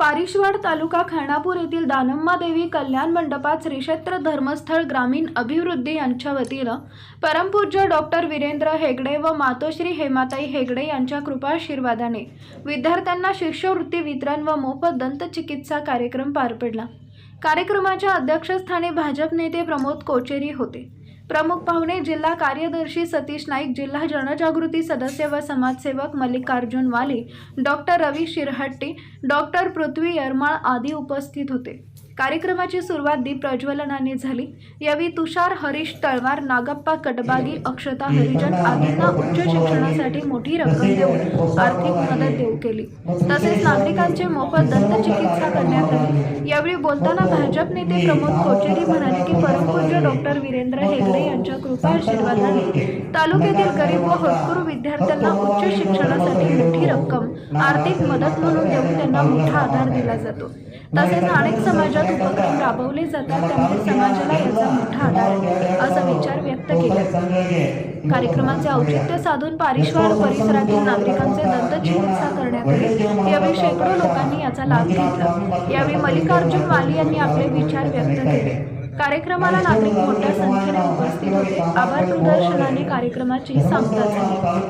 पारिशवाड तालुका खानापूर येथील दानम्मा देवी कल्याण मंडपात श्रीक्षेत्र धर्मस्थळ ग्रामीण अभिवृद्धी यांच्या वतीनं परमपूज्य डॉक्टर वीरेंद्र हेगडे व मातोश्री हेमाताई हेगडे यांच्या कृपाशीर्वादाने विद्यार्थ्यांना शिष्यवृत्ती वितरण व मोफत दंतचिकित्सा कार्यक्रम पार पडला. कार्यक्रमाच्या अध्यक्षस्थानी भाजप नेते प्रमोद कोचेरी होते. प्रमुख पाहुणे जिल्हा कार्यदर्शी सतीश नाईक जिल्हा जनजागृती सदस्य व समाजसेवक मल्लिकार्जुन वाली डॉक्टर रवी शिरहट्टी डॉक्टर पृथ्वी यरमाळ आदी उपस्थित होते. कार्यक्रमाची सुरुवात दीप प्रज्वलनाने झाली. यावेळी तुषार हरीश तळवार नागप्पा कटबागी अक्षता हरिजन आदींना उच्च शिक्षणासाठी मोठी रक्कम देऊन आर्थिक मदत देऊ केली. तसेच नागरिकांचे मोफत दंतचिकित्सा करण्यात आली यावेळी बोलताना भाजप नेते प्रमोद कोचेरी म्हणाले की परमपूज्य डॉक्टर वीरेंद्र हेगडे यांच्या कृपा आशीर्वादाने तालुक्यातील गरीब व होतकरू विद्यार्थ्यांना उच्च शिक्षणासाठी मोठी रक्कम आर्थिक मदत म्हणून देऊन त्यांना मोठा आधार दिला जातो. तसेच अनेक समाजात उपक्रम राबवले जातात त्यामुळे समाजाला याचा मोठा आधार आहे असा विचार व्यक्त केला. कार्यक्रमाचे औचित्य साधून पारिश्वार परिसरातील नागरिकांचे दंत चिकित्सा करण्यात आली यावेळी शेकडो लोकांनी याचा लाभ घेतला. यावेळी मल्लिकार्जुन वाली यांनी आपले विचार व्यक्त केले. कार्यक्रमाला नागरिक मोठ्या संख्येने उपस्थित होते. आभार प्रदर्शनाने कार्यक्रमाची सांगता झाली.